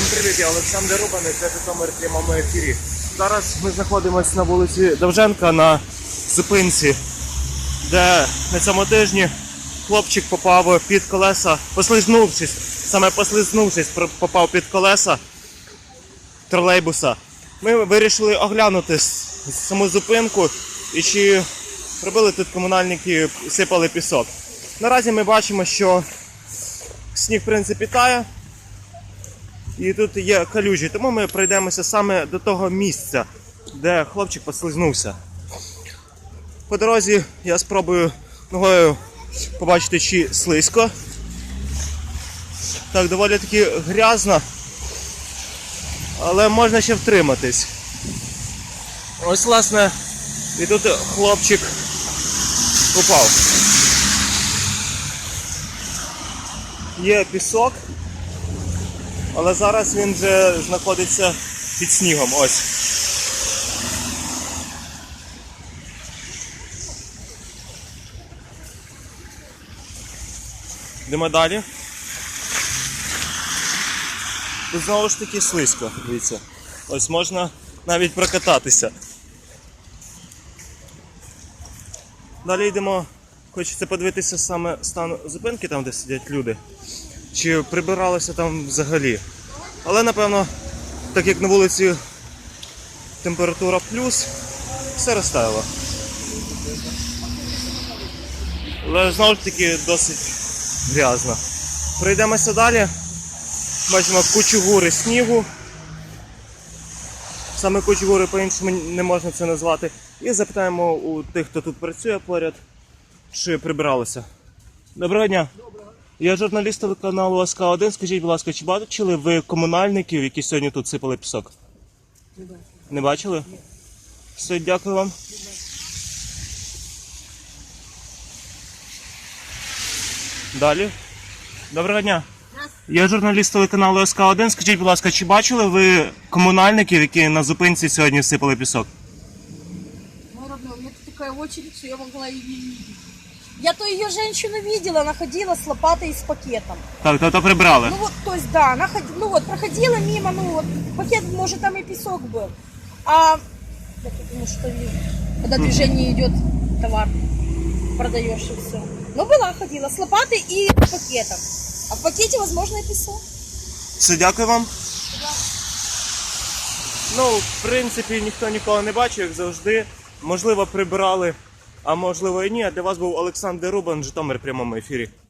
Всім привіт, я Олександр Рубан, і це Житомир прямому ефірі. Зараз ми знаходимося на вулиці Довженка на зупинці, де на цьому тижні хлопчик попав під колеса, послизнувшись, саме послизнувшись, попав під колеса тролейбуса. Ми вирішили оглянути саму зупинку і чи робили тут комунальники, сипали пісок. Наразі ми бачимо, що сніг в принципі тає. І тут є калюжі, тому ми пройдемося саме до того місця, де хлопчик послизнувся. По дорозі я спробую ногою побачити, чи слизько. Так, доволі таки грязно, але можна ще втриматись. Ось, власне, і тут хлопчик упав. Є пісок. Але зараз він вже знаходиться під снігом. Ось. Йдемо далі. Тут знову ж таки слизько, дивіться. Ось можна навіть прокататися. Далі йдемо, хочеться подивитися саме стан зупинки, там де сидять люди чи прибиралося там взагалі. Але напевно, так як на вулиці температура плюс, все розтаяло. Але знову ж таки досить грязно. Пройдемося далі. Бачимо кучугури снігу. Саме кучугури по-іншому не можна це назвати. І запитаємо у тих, хто тут працює поряд, чи прибиралося. Доброго дня. Я журналіст телеканалу СК 1 Скажіть, будь ласка, чи бачили ви комунальників, які сьогодні тут сипали пісок? Не бачили. Не бачили? Все, дякую вам. Далі. Доброго дня. Я журналіст телеканалу СК 1 Скажіть, будь ласка, чи бачили ви комунальників, які на зупинці сьогодні сипали пісок? Ну, родной, у меня тут такая очередь, что я могла и не видеть. Я то ее женщину видела, она ходила с лопатой и с пакетом. Так, то, то прибрали. Ну вот, то есть, да, она ходила, ну вот, проходила мимо, ну вот, пакет, может, там и песок был. А, я потому что не- когда движение идет, товар продаешь и все. Ну, была, ходила с лопатой и с пакетом. А в пакете, возможно, и песок. Все, дякую вам. Ну, в принципі, ніхто нікого не бачив, як завжди. Можливо, прибирали, а можливо і ні. А для вас був Олександр Рубан, Житомир в прямому ефірі.